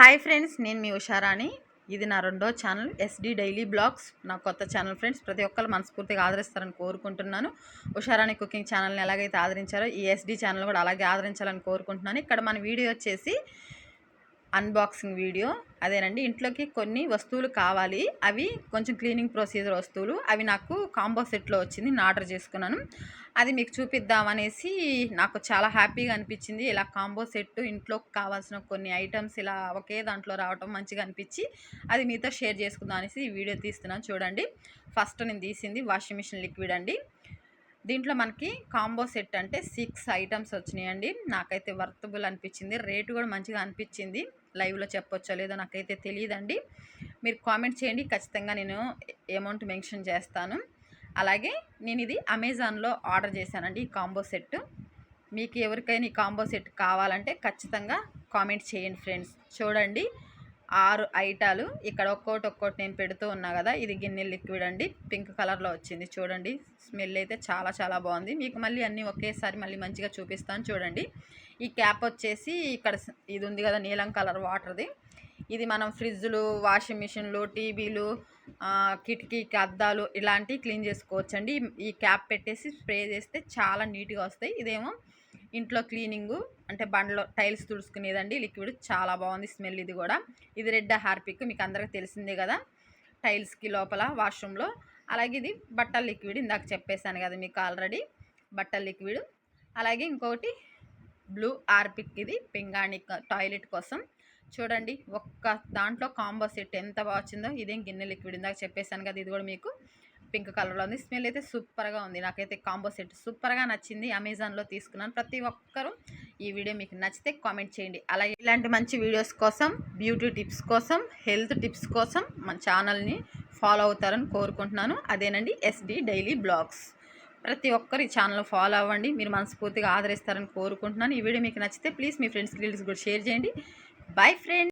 Hi friends నేను మీ ఉషారాణి ఇది నా రెండో ఛానల్ ఎస్డి డైలీ బ్లాగ్స్. నా కొత్త ఛానల్ ఫ్రెండ్స్ ప్రతి ఒక్కరు మనస్ఫూర్తిగా ఆదరిస్తారని కోరుకుంటున్నాను. ఉషారాణి కుకింగ్ ఛానల్ని ఎలాగైతే ఆదరించారో ఈ ఎస్డి ఛానల్ కూడా అలాగే ఆదరించాలని కోరుకుంటున్నాను. ఇక్కడ మన వీడియో వచ్చేసి అన్బాక్సింగ్ వీడియో అదేనండి ఇంట్లోకి కొన్ని వస్తువులు కావాలి. అవి కొంచెం క్లీనింగ్ ప్రొసీజర్ వస్తువులు. అవి నాకు కాంబో సెట్లో వచ్చింది నేను ఆర్డర్ చేసుకున్నాను. అది మీకు చూపిద్దామనేసి నాకు చాలా హ్యాపీగా అనిపించింది. ఇలా కాంబో సెట్ ఇంట్లోకి కావాల్సిన కొన్ని ఐటమ్స్ ఇలా ఒకే దాంట్లో రావటం మంచిగా అనిపించి అది మీతో షేర్ చేసుకుందాం అనేసి ఈ వీడియో తీస్తున్నాను. చూడండి ఫస్ట్ నేను తీసింది వాషింగ్ మిషన్ లిక్విడ్ అండి. దీంట్లో మనకి కాంబో సెట్ అంటే సిక్స్ ఐటమ్స్ వచ్చినాయండి. నాకైతే వర్తబుల్ అనిపించింది. రేటు కూడా మంచిగా అనిపించింది. లైవ్లో చెప్పొచ్చో లేదో నాకైతే తెలియదండి మీరు కామెంట్ చేయండి. ఖచ్చితంగా నేను అమౌంట్ మెన్షన్ చేస్తాను. అలాగే నేను ఇది అమెజాన్లో ఆర్డర్ చేశానండి ఈ కాంబో సెట్ మీకు ఎవరికైనా ఈ కాంబో సెట్ కావాలంటే ఖచ్చితంగా కామెంట్ చేయండి ఫ్రెండ్స్. చూడండి. ఆరు ఐటాలు. ఇక్కడ ఒక్కోటి ఒక్కోటి నేను పెడుతూ ఉన్నా కదా ఇది గిన్నె లిక్విడ్ అండి. పింక్ కలర్లో వచ్చింది చూడండి. స్మెల్ అయితే చాలా చాలా బాగుంది. మీకు మళ్ళీ అన్నీ ఒకేసారి మళ్ళీ మంచిగా చూపిస్తాను చూడండి. ఈ క్యాప్ వచ్చేసి ఇక్కడ ఇది ఉంది కదా నీలం కలర్ వాటర్ది. ఇది మనం ఫ్రిడ్జ్లు వాషింగ్ మిషన్లు టీవీలు కిటికీకి అద్దాలు ఇలాంటివి క్లీన్ చేసుకోవచ్చండి. ఈ క్యాప్ పెట్టేసి స్ప్రే చేస్తే చాలా నీట్గా వస్తాయి. ఇదేమో ఇంట్లో క్లీనింగు అంటే బండ్లో టైల్స్ తుడుచుకునేదండి. లిక్విడ్ చాలా బాగుంది స్మెల్ ఇది కూడా. ఇది రెడ్ హార్పిక్ మీకు అందరికి తెలిసిందే కదా టైల్స్కి లోపల వాష్రూమ్లో. అలాగే ఇది బట్టల లిక్విడ్ ఇందాక చెప్పేశాను కదా మీకు ఆల్రెడీ బట్టల లిక్విడ్. అలాగే ఇంకొకటి బ్లూ ఆర్పిక్ ఇది పింగాణి టాయిలెట్ కోసం. చూడండి ఒక్క దాంట్లో కాంబో సెట్ ఎంత బాగా వచ్చిందో ఇదేం గిన్నె లిక్విడ్ ఇందాక చెప్పేశాను కదా ఇది కూడా మీకు. పింక్ కలర్లో ఉంది. స్మెల్ అయితే సూపర్గా ఉంది. నాకైతే కాంబో సెట్ సూపర్గా నచ్చింది. అమెజాన్లో తీసుకున్నాను. ప్రతి ఒక్కరూ ఈ వీడియో మీకు నచ్చితే కామెంట్ చేయండి. అలాగే ఇలాంటి మంచి వీడియోస్ కోసం బ్యూటీ టిప్స్ కోసం హెల్త్ టిప్స్ కోసం మన ఛానల్ని ఫాలో అవుతారని కోరుకుంటున్నాను. అదేనండి ఎస్డి డైలీ బ్లాగ్స్. ప్రతి ఒక్కరు ఈ ఛానల్ ఫాలో అవ్వండి. మీరు మనస్ఫూర్తిగా ఆదరిస్తారని కోరుకుంటున్నాను. ఈ వీడియో మీకు నచ్చితే ప్లీజ్ మీ ఫ్రెండ్స్ రీల్స్ కూడా షేర్ చేయండి. Bye friend